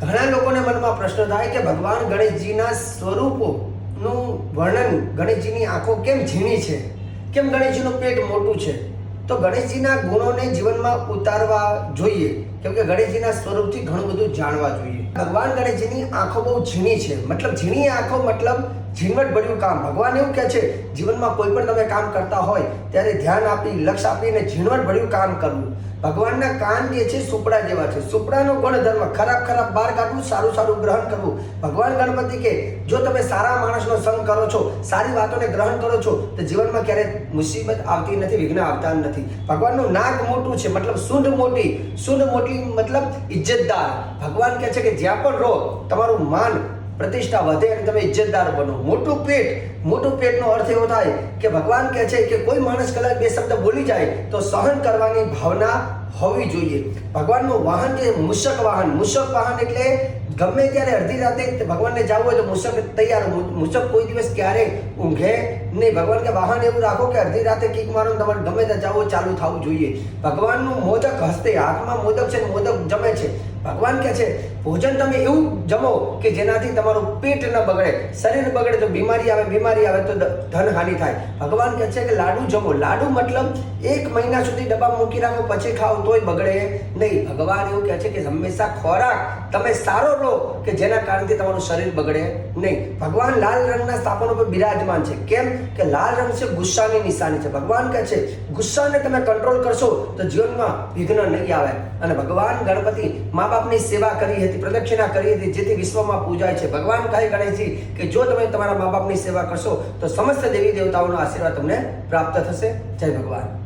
ઘણા લોકોને મનમાં પ્રશ્ન થાય કે ભગવાન ગણેશજીના સ્વરૂપોનું વર્ણન ગણેશજીની આંખો કેમ ઝીણી છે? કેમ ગણેશજીનું પેટ મોટું છે? તો ગણેશજીના ગુણોને જીવનમાં ઉતારવા જોઈએ. કેમ કે ગણેશજીના સ્વરૂપથી ઘણું બધું જાણવા જોઈએ. ભગવાન ગણેશજીની આંખો બહુ ઝીણી છે. મતલબ ઝીણી આંખો મતલબ ઝીણવટ ભર્યું કામ. ભગવાન એવું કહે છે, જીવનમાં કોઈ પણ તમે કામ કરતા હોય, ત્યારે ધ્યાન આપી, લક્ષ આપીને ઝીણવટભર્યું કામ કરવું. ભગવાનના કાન જે છે, સુપડા જેવા છે. સુપડાનો ગુણધર્મ ખરાબ ખરાબ બહાર કાઢવું, સારું સારું ગ્રહણ કરવું. ભગવાન ગણપતિ કે, જો તમે સારા માણસનો સંગ કરો છો, સારી વાતોને ગ્રહણ કરો છો, તો જીવનમાં ક્યારેય મુસીબત આવતી નથી, વિઘ્ન આવતા નથી. ભગવાનનું નાક મોટું છે, મતલબ સૂંઢ મોટી સૂંઢ મોટી મતલબ ઇજ્જતદાર. ભગવાન કહે છે કે, જ્યાં પણ રહો, તમારું માન પ્રતિષ્ઠા વધે અને તમે ઇજ્જતદાર બનો. મોટું પેટ, મોટું પેટનો અર્થ એવો થાય કે ભગવાન કહે છે કે કોઈ માણસ કદાચ બે શબ્દ બોલી જાય તો સહન કરવાની ભાવના હોવી જોઈએ. ભગવાનનું વાહન કે મૂષક વાહન મૂષક વાહન એટલે ગમે ત્યારે અડધી રાતે ભગવાનને જવું હોય તો મૂષક તૈયાર મૂષક કોઈ દિવસ ક્યારે ઊંઘે નહીં. ભગવાન કે વાહન એવું રાખો કે અડધી રાતે કિક મારો તમારે ગમે ત્યાં જવું ચાલુ થવું જોઈએ. ભગવાનનું મોદક હસ્તે, હાથમાં મોદક છે મોદક જમે છે. ભગવાન કહે છે, ભોજન તમે એવું જમો કે જેનાથી તમારું પેટ ન બગડે. શરીર બગડે તો બીમારી આવે બીમારી આવે તો ધન હાનિ થાય. ભગવાન કહે છે કે લાડુ જમો. લાડુ મતલબ એક મહિના સુધી ડબ્બા મૂકી રાખો, પછી ખાઓ, તોય બગડે નહીં. ભગવાન એવું કહે છે કે હંમેશા ખોરાક તમે સારો લો કે જેના કારણથી તમારું શરીર બગડે નહીં. ભગવાન લાલ રંગના સ્થાપનો પર બિરાજમાન છે. કેમ? કે લાલ રંગ છે ગુસ્સાની નિશાની છે. ભગવાન કહે છે, ગુસ્સાને તમે કંટ્રોલ કરશો તો જીવનમાં વિઘ્ન નહીં આવે. અને ભગવાન ગણપતિ મા બાપની સેવા કરી હતી, પ્રદક્ષિણા કરી હતી, જેથી વિશ્વમાં પૂજાય છે. ભગવાન કહે ગણેશજી કે જો તમે તમારા મા બાપની સેવા કરશો, તો સમસ્ત દેવી દેવતાઓનો આશીર્વાદ તમને પ્રાપ્ત થશે. જય ભગવાન.